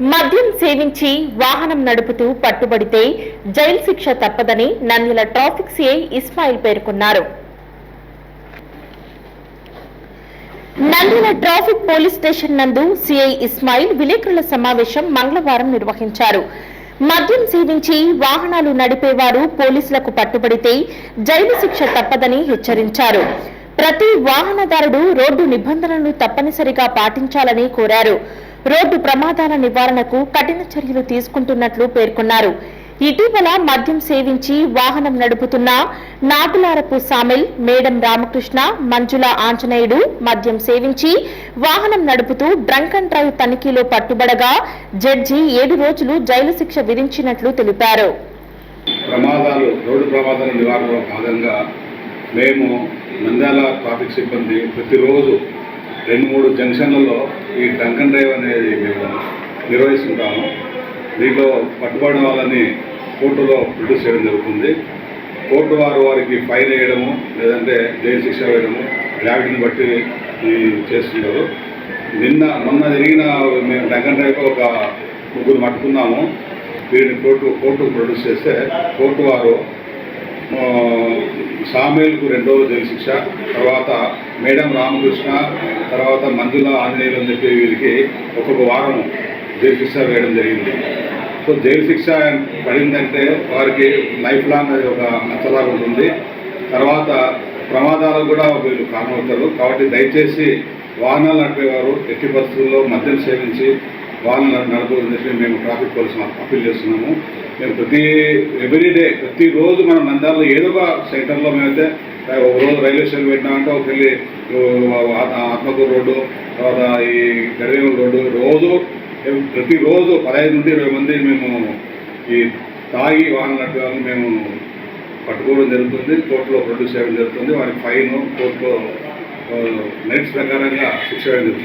మద్యం సేవించి వాహనం నడుపుతూ పట్టుబడితే జైలు శిక్ష తప్పదని నంద్యాల ట్రాఫిక్ సిఐ ఇస్మాయిల్ పేర్కొన్నారు. నంద్యాల ట్రాఫిక్ పోలీస్ స్టేషన్ నందు సిఐ ఇస్మాయిల్ విలేకరుల సమావేశం మంగళవారం నిర్వహించారు. మద్యం సేవించి వాహనాలు నడిపేవారు పోలీసులకు పట్టుబడితే జైలు శిక్ష తప్పదని హెచ్చరించారు. ప్రతి వాహనదారుడు రోడ్డు నిబంధనలను తప్పనిసరిగా పాటించాలని కోరారు. రోడ్డు ప్రమాదాల నివారణకు కఠిన చర్యలు తీసుకుంటున్నట్లు పేర్కొన్నారు. ఇటీవల మద్యం సేవించి వాహనం నడుపుతున్న నాగులారపు సామిల్ మేడం రామకృష్ణ మంజుల ఆంజనేయుడు మద్యం సేవించి వాహనం నడుపుతూ డ్రంక్ అండ్ డ్రైవ్ తనిఖీలో పట్టుబడగా జడ్జి ఏడు రోజులు జైలు శిక్ష విధించినట్లు తెలిపారు. ప్రమాదాలు రోడ్డు ప్రమాదాల నివారణలో భాగంగా మేము నంద్యాల ట్రాఫిక్ సిబ్బంది ప్రతిరోజు రెండు మూడు జంక్షన్లలో ఈ డంకన్ డ్రైవ్ అనేది మేము నిర్వహిస్తుంటాము. దీంట్లో పట్టుబడిన వాళ్ళని కోర్టులో ప్రొడ్యూస్ చేయడం జరుగుతుంది. కోర్టు వారు వారికి ఫైన్ వేయడము లేదంటే జైలు శిక్ష వేయడము గ్రావిటీని బట్టి చేస్తున్నారు నిన్న మొన్న జరిగిన మేము డంకన్ డ్రైవ్ ఒక ముగ్గురు పట్టుకున్నాము వీరిని కోర్టు కోర్టుకు ప్రొడ్యూస్ చేస్తే కోర్టు వారు సామేల్కు రెండవ రోజులు జైలు శిక్ష తర్వాత మేడం రామకృష్ణ తర్వాత మంజుల ఆంజనేయులు అని చెప్పి వీరికి ఒక్కొక్క వారం జైలు శిక్ష వేయడం జరిగింది. సో జైలు శిక్ష పడిందంటే వారికి లైఫ్ లాంగ్ అది ఒక నచ్చలాగా ఉంటుంది. తర్వాత ప్రమాదాలు కూడా వీళ్ళు కారణమవుతారు. కాబట్టి దయచేసి వాహనాలు నడిపేవారు ఎట్టి పరిస్థితుల్లో మద్యం సేవించి వాళ్ళు నడపదని చెప్పి మేము ట్రాఫిక్ పోలీస్ అప్పీల్ చేస్తున్నాము. మేము ప్రతి ఎవ్రీడే ప్రతిరోజు మనం నంద్యాలలో ఏదో ఒక సెంటర్లో మేమైతే ఒక రోజు రైల్వే స్టేషన్ పెట్టినామంటే ఒక వెళ్ళి ఆత్మకూరు రోడ్డు తర్వాత ఈ గడివేలు రోడ్డు రోజు ప్రతిరోజు పదహైదు నుండి ఇరవై మంది మేము ఈ తాగి వాహనాలు నడిపే మేము పట్టుకోవడం జరుగుతుంది. కోర్టులో ప్రొడ్యూస్ చేయడం జరుగుతుంది. వారికి ఫైన్ కోర్టులో నైట్స్ ప్రకారంగా శిక్ష వేయడం జరుగుతుంది.